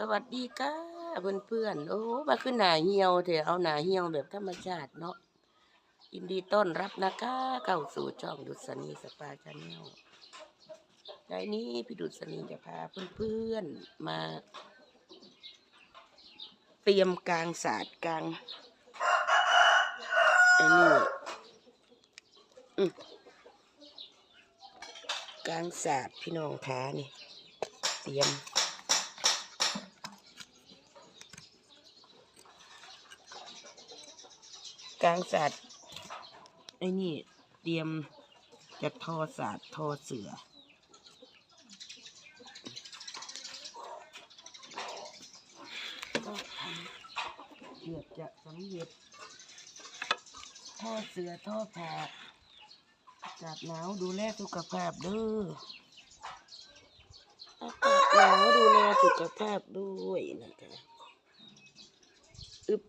สวัสดีค่ะเพื่อนๆโอ้มาขึ้นหนาเหี่ยวเถอะเอาหนาเหี่ยวแบบธรรมชาติเนาะยินดีต้อนรับนะคะเข้าสู่ช่องดุษณีสปาชาแนลในนี้พี่ดุษณีจะพาเพื่อนๆมา เตรียมกลางศาสตร์กลางไอ้นี่กลางศาสตร์พี่น้องคะนี่เตรียม กลางศาสตร์ไอ้นี่เตรียมจะทอศาสตร์ทอเสือก็ทำเกือบจะสำเร็จทอเสือทอแผ้าอากหนาวดูแลสุขภาพเด้ออากาศหนาวดูแลสุขภาพด้วยนะคะอึบ